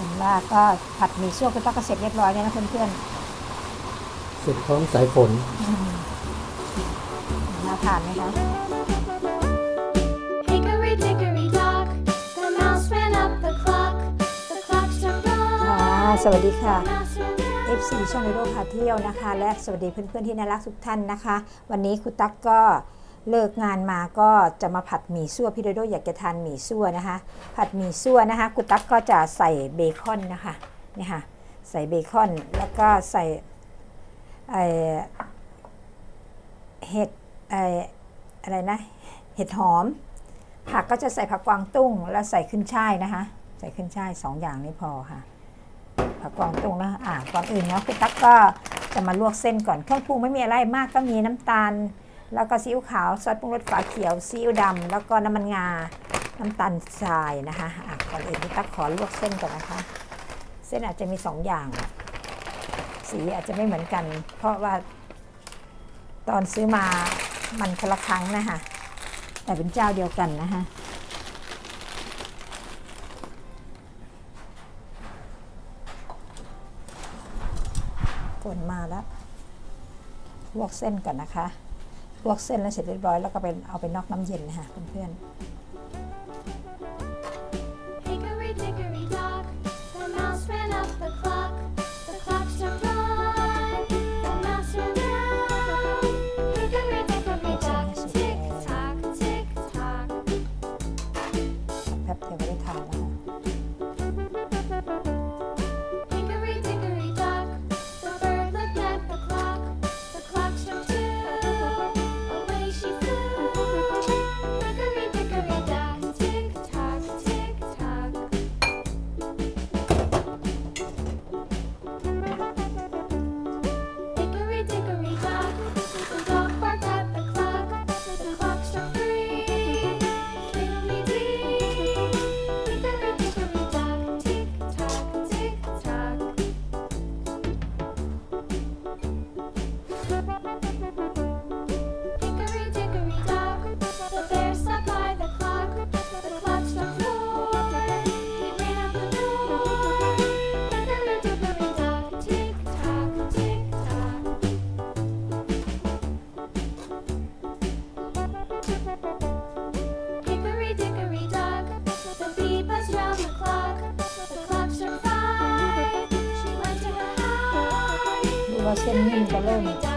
เห็นว่าก็ผัดหมี่ซั่วคุณตั๊กก็เสร็จเรียบร้อยแล้วนะเพื่อนเสร็จพร้อมสายฝนๆอืมน่าทานไหมคะ Hickory dickory dock, the mouse ran up the clock. The clock struck อ่า one. สวัสดีค่ะ The mouse ran down. FC ช่องในโลกพาเที่ยวนะคะ และสวัสดีเพื่อนๆที่น่ารักทุกท่านนะคะ วันนี้คุณตั๊กก็ เลิกงานมาก็จะมาผัดหมี่ซั่วพี่โดโดอยากจะทานหมี่ซั่วนะคะ ผัดหมี่ซั่วนะคะคุณตั๊กก็จะใส่เบคอนนะคะนี่ค่ะใส่เบคอนแล้วก็ใส่เห็ดอะไรนะเห็ดหอม ผักก็จะใส่ผักกวางตุ้ง แล้วใส่ขึ้นช่ายนะคะ ใส่ขึ้นช่ายสองอย่างนี้พอค่ะ ผักกวางตุ้งนะอ่าก่อนอื่นนะคุณตั๊กก็จะมาลวกเส้นก่อนเครื่องปรุงไม่มีอะไรมากก็มีน้ำตาล แล้วก็ซีอิ๊วขาวซอสปรุงรสฝาเขียวซีอิ๊วดำแล้วก็น้ำมันงา น้ำตาลทรายนะคะอะก่อนอื่นคุณตั๊กขอลวกเส้นก่อนนะคะ เส้นอาจจะมีสองอย่าง สีอาจจะไม่เหมือนกัน เพราะว่าตอนซื้อมามันคนละครั้งนะคะแต่เป็นเจ้าเดียวกันนะคะฝนมาแล้วลวกเส้นก่อนนะคะ ลวกเส้นแล้วเสร็จเรียบร้อยแล้วก็เป็นเอาไปนอกน้ำเย็นนะคะเพื่อน hive. ดูว่าเ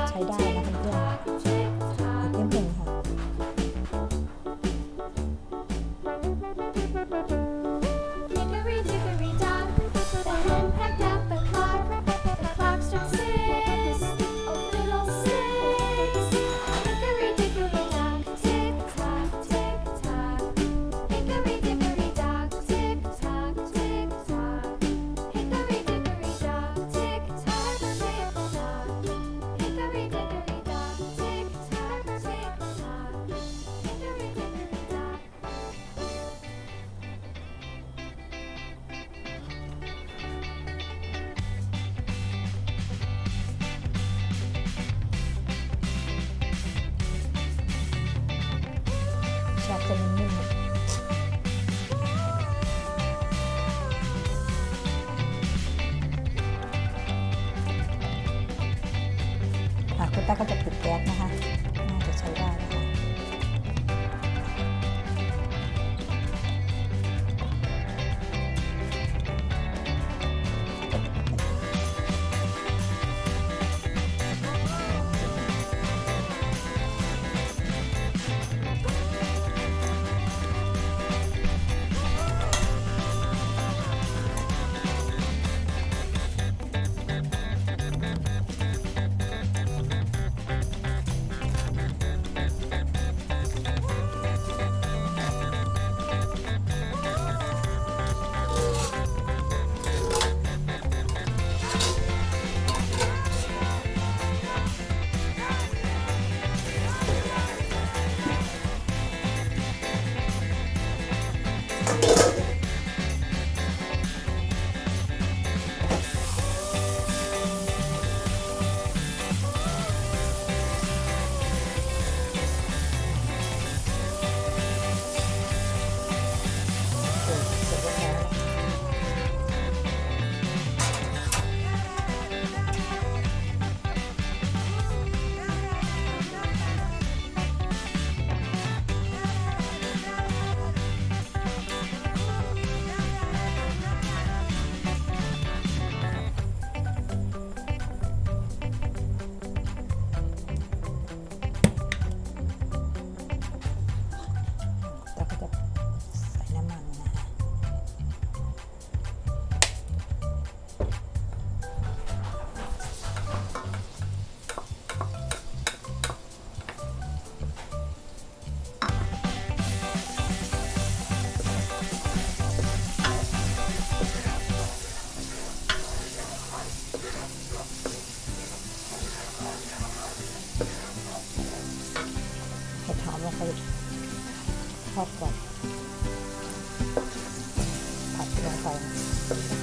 ค่ทอดก่อนผัดลงไป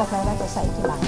วกแล้วเราจะใส่ทีหลัง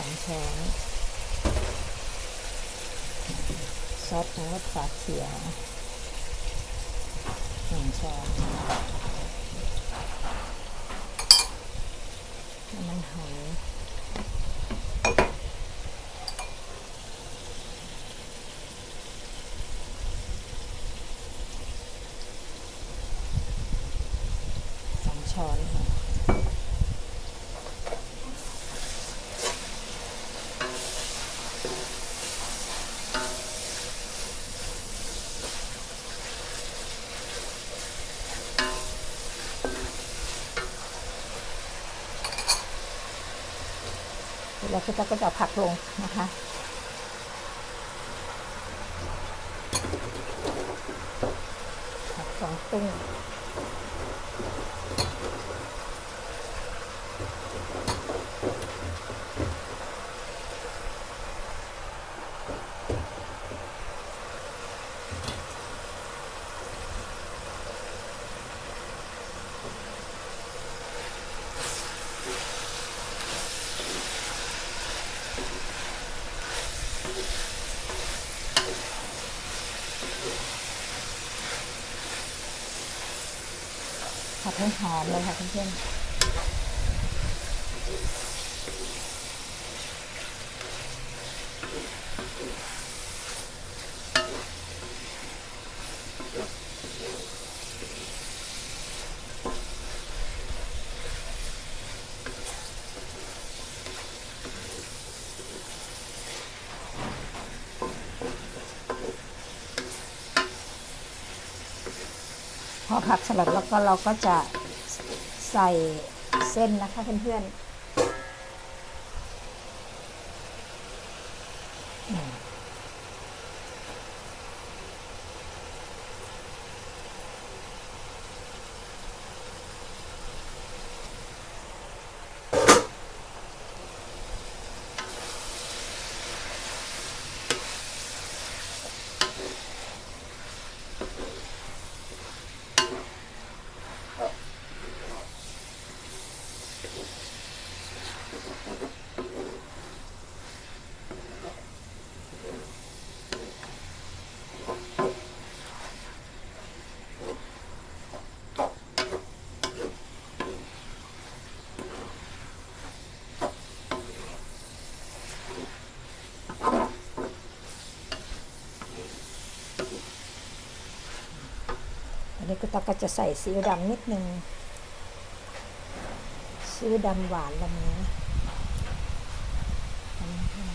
สองช้อนซอสของรสฝาเขียวหนึ่งช้อนน้ำมันหอยสองช้อนค่ะ แล้วก็จะก็จะผักลงนะคะผักสองตุ้ง ผัดให้หอมเลยค่ะเพื่อน ผักสลัดแล้วก็เราก็จะใส่เส้นนะคะเพื่อนๆ ตาก็จะใส่ซีอิ๊วดำนิดนึงซีอิ๊วดำหวานละเนี้อันนี้ค่ะ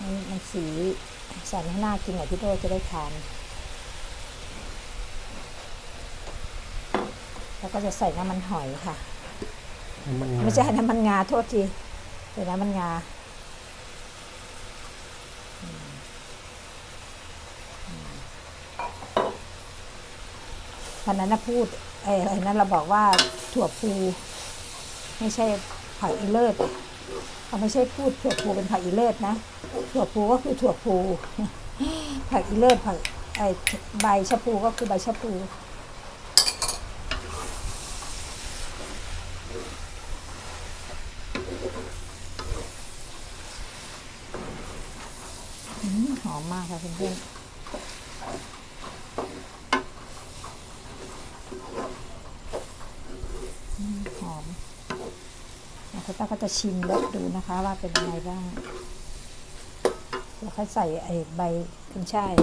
มันมันสีใส่ให้น่ากินหน่อยพี่โดจะได้ทาน แล้วก็จะใส่น้ำมันหอยค่ะน้ำมันงาไม่ใช่น้ำมันงาโทษทีใส่น้ำมันงาอืมอืม วันนั้นนะพูดไอ้อะไรนั้นเราบอกว่าถั่วพูไม่ใช่ผักอีเลิศเขาไม่ใช่พูดถั่วพูเป็นผักอีเลิศนะ ถั่วพูก็คือถั่วพูผักอีเลิศผักไอ้ใบชะพูก็คือใบชะพูหอมมากค่ะเพื่อนๆอืมหอม แล้วก็จะชิมรสดูนะคะว่าเป็นยังไงบ้างแล้วค่อยใส่ไอ้ใบขึ้นช่าย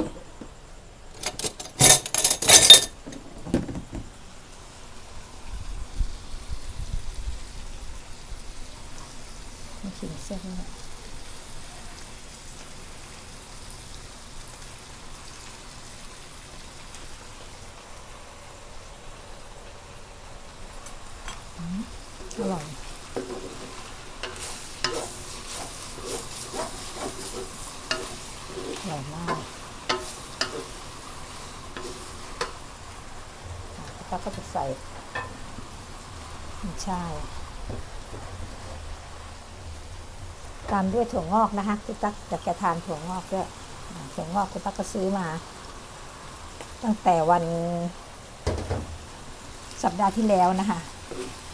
ขิงเส้นเลย อร่อยอร่อยมากแล้วก็จะใส่ใช่ตามด้วยถั่วงอกนะคะคุณตั๊กอยากจะทานถั่วงอกด้วยถั่วงอกคุณตั๊กก็ซื้อมา ตั้งแต่วัน สัปดาห์ที่แล้วนะคะ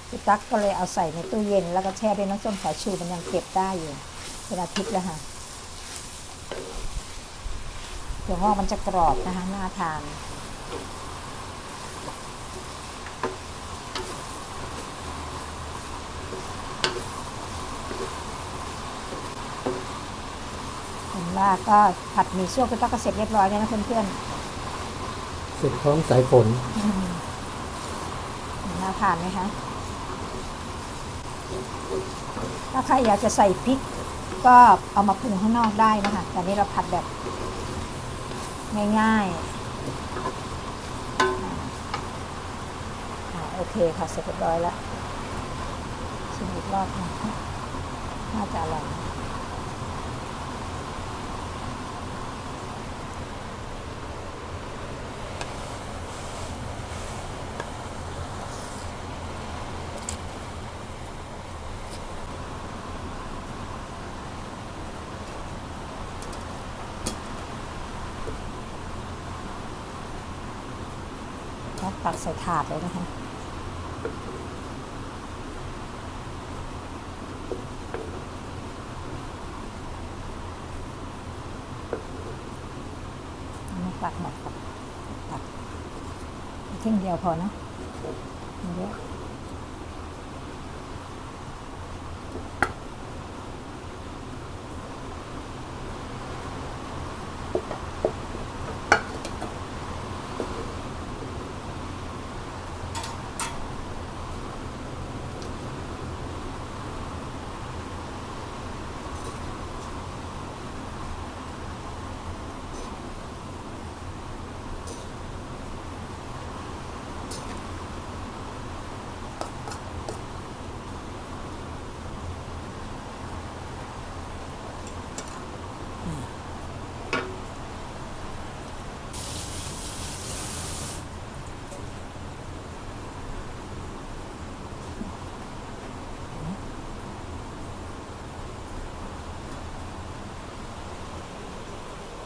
พี่ตั๊กก็เลยเอาใส่ในตู้เย็น แล้วก็แช่ด้วยน้ำส้มสายชูมันยังเก็บได้อยู่เป็นอาทิตย์แล้วค่ะถั่วงอกมันจะกรอบนะคะน่าทาน ว่าก็ผัดหมี่ซั่วคุณตั๊กก็เสร็จเรียบร้อยแล้วนะเพื่อนเสร็จพร้อมสายฝนๆอืมน่าทานไหมคะถ้าใครอยากจะใส่พริก ก็เอามาปรุงข้างนอกได้นะคะแต่นี่เราผัดแบบง่ายๆอ่าอ่าโอเคค่ะเสร็จเรียบร้อยแล้วชิมอีกรอบหนึงน่าจะอร่อย ตักใส่ถาดเลยนะคะไม่ตักหมดครับตักทิ้งเดียวพอเนะ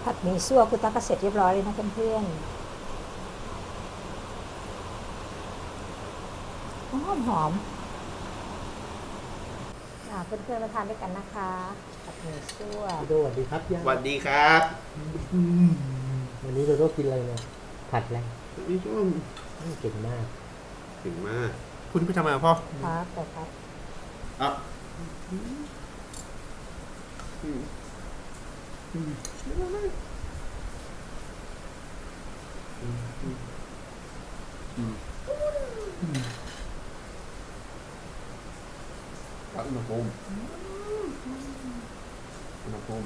ผัดหมี่ซั่วคุณตั๊กก็เสร็จเรียบร้อยเลยนะเพื่อนๆหอมหอมอ่าเพื่อนๆมาทานด้วยกันนะคะผัดหมี่ซั่วพี่โดสวัสดีครับย่าสวัสดีครับวันนี้โดโดกินอะไรเนี่ยผัดอะไรนี่ช่วงอืมเก่งมากถึงมาก คุณไปทำอะไรพ่อครับแต่ครับอะ วัดอุณหภูมิอุณหภูมิ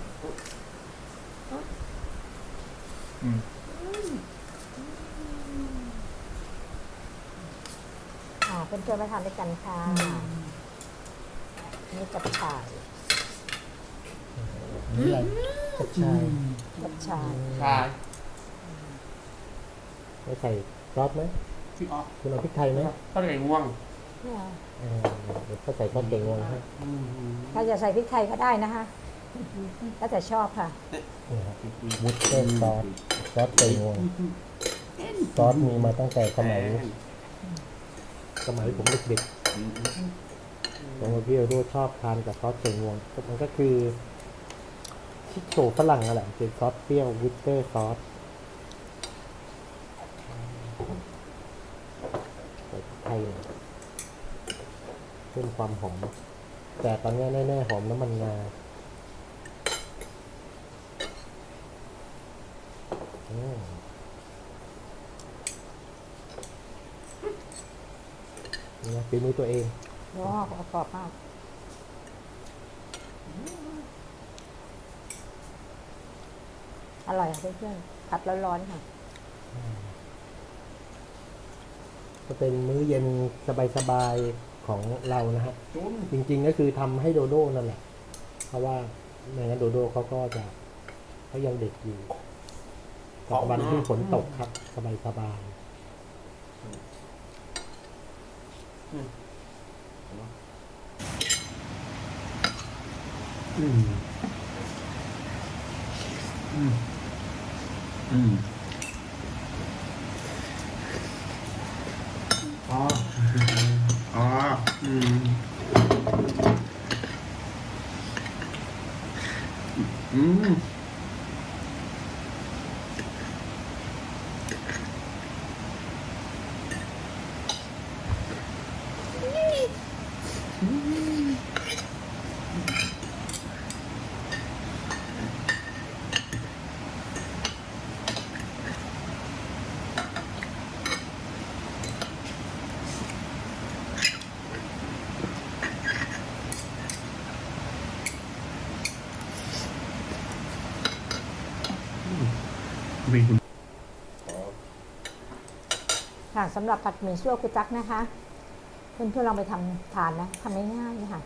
อืมอ่าเพื่อนๆมาทานด้วยกันค่ะ นี่จับฉ่าย นี่อะไร กระชายจับฉ่ายใช่ไม่ใส่ซอสไหมพี่อ๋อคุณเอาพริกไทยไหมก็เลยง่วงเนี่ยเออเดี๋ยวก็ใส่ซอสเก่งวงให้ถ้าจะใส่พริกไทยก็ได้นะคะแล้วแต่ชอบค่ะนี่ครับวุ้นเส้นซอสซอสเก่งวงซอสมีมาตั้งแต่สมัยสมัยผมเด็กๆผมกับพี่โดโดชอบทานกับซอสเก่งวงมันก็คือ ชิคโชฝรั่งนั่นแหละเป็นซอสเปรี้ยววิสเตอร์ซอสใส่ไทยเพิ่มความหอม แต่ตอนนี้แน่ๆหอมน้ำมันงาอืมนี่นะฝีมือตัวเองว้าวกรอบมาก อร่อยค่ะเพื่อนๆผัดร้อนๆค่ะ ก็เป็นมื้อเย็นสบายๆของเรานะฮะจุ้มจริงๆก็คือทำให้โดโด้นั่นแหละ เพราะว่าไม่งั้นโดโด้เขาก็จะเขายังเด็กอยู่กับวันที่ฝนตกครับ สบายๆอืม อืม อ๋ มีคุณค่ะสำหรับผัดหมี่ซั่วกุจักนะคะเพื่อนๆลองไปทำทานนะทำง่ายๆนะคะ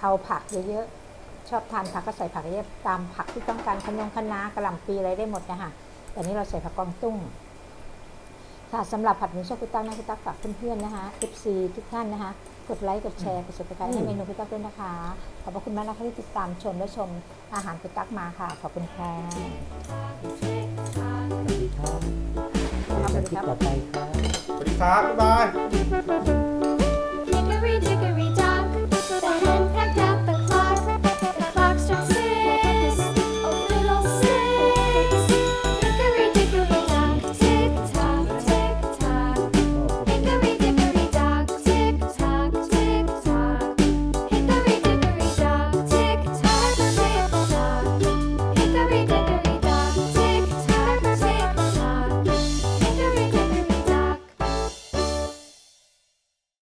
เอาผักเยอะๆชอบทานผักก็ใส่ผักเยอะตามผักที่ต้องการขนงคะน้ากระหล่ำปีอะไรได้หมดนะคะแต่นี้เราใส่ผักกวางตุ้งค่ะสำหรับผัดหมี่ซั่วกุตักนะกุตักฝากเพื่อนๆนะคะ FC ทุกท่านนะคะ กดไลค์กดแชร์กด subscribe ให้เมนูกุตักด้วยนะคะ ขอบพระคุณมากนะคะที่ติดตามชมและชมอาหารกุตักมาค่ะ ขอบคุณค่ะสวัสดีครับครับเจอกันคลิปต่อไปครับสวัสดีครับบ๊ายบาย